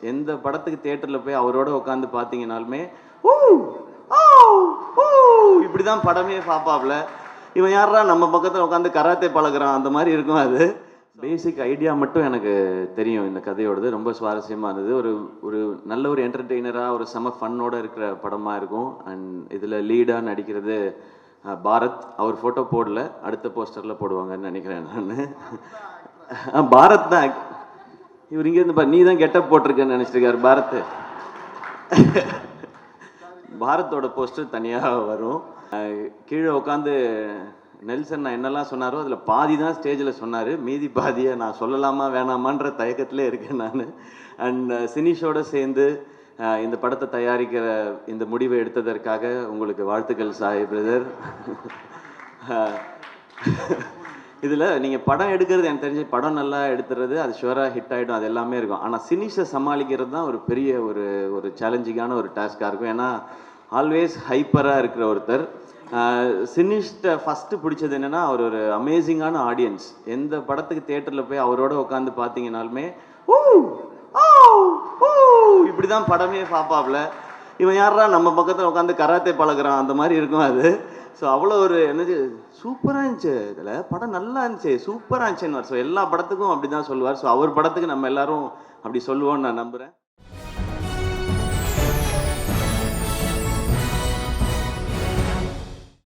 எந்த படத்துக்கு தேட்டரில் போய் அவரோட உட்காந்து பார்த்தீங்கனாலுமே ஊ ஓ ஊ இப்படி தான் படமே பார்ப்பாப்ல இவன் யாரா நம்ம பக்கத்தில் உட்காந்து கராத்தே பழகுறான். அந்த மாதிரி இருக்கும் அது. பேசிக் ஐடியா மட்டும் எனக்கு தெரியும். இந்த கதையோடது ரொம்ப சுவாரஸ்யமாக இருந்தது. ஒரு ஒரு நல்ல ஒரு என்டர்டெய்னராக ஒரு செம ஃபன்னோட இருக்கிற படமாக இருக்கும். அண்ட் இதில் லீடாக நடிக்கிறது பாரத். அவர் ஃபோட்டோ போடல. அடுத்த போஸ்டரில் போடுவாங்கன்னு நினைக்கிறேன் நான். பாரத் தான். இவர் இங்கேருந்து பாரு நீ தான் கெட்டப் போட்டிருக்கேன்னு நினச்சிருக்காரு பாரத். பாரத்தோட போஸ்டர் தனியாக வரும். கீழே உட்காந்து நெல்சன் நான் என்னெல்லாம் சொன்னாரோ அதில் பாதி தான் ஸ்டேஜில் சொன்னார். மீதி பாதியை நான் சொல்லலாமா வேணாமான்ற தயக்கத்திலே இருக்கேன் நான். அண்ட் சினிஷோடு சேர்ந்து இந்த படத்தை தயாரிக்கிற இந்த முடிவை எடுத்ததற்காக உங்களுக்கு வாழ்த்துக்கள் சாய் பிரதர் இதில் நீங்கள் படம் எடுக்கிறது எனக்கு தெரிஞ்சு படம் நல்லா எடுத்துறது அது ஷுவராக ஹிட் ஆகிடும் அது எல்லாமே இருக்கும். ஆனால் சினிஷை சமாளிக்கிறது தான் ஒரு பெரிய ஒரு ஒரு சேலஞ்சிங்கான ஒரு டாஸ்க்காக இருக்கும். ஏன்னா ஆல்வேஸ் ஹைப்பராக இருக்கிற ஒருத்தர் சினிஷ்ட ஃபஸ்ட்டு பிடிச்சது என்னென்னா அவர் ஒரு அமேசிங்கான ஆடியன்ஸ் எந்த படத்துக்கு தேட்டரில் போய் அவரோட உட்காந்து பார்த்தீங்கனாலுமே ஓ ஓ இப்படி தான் படமே பார்ப்பாப்ல இவன் யாரா நம்ம பக்கத்தில் உட்காந்து கராத்தே பழகுறான். அந்த மாதிரி இருக்கும் அது. ஸோ அவ்வளோ ஒரு என்னது சூப்பராக இருந்துச்சு இதில். படம் நல்லா இருந்துச்சு. சூப்பராக இருந்துச்சுன்னு ஸோ எல்லா படத்துக்கும் அப்படி தான் சொல்லுவார். ஸோ அவர் படத்துக்கு நம்ம எல்லாரும் அப்படி சொல்லுவோம்னு நான் நம்புகிறேன்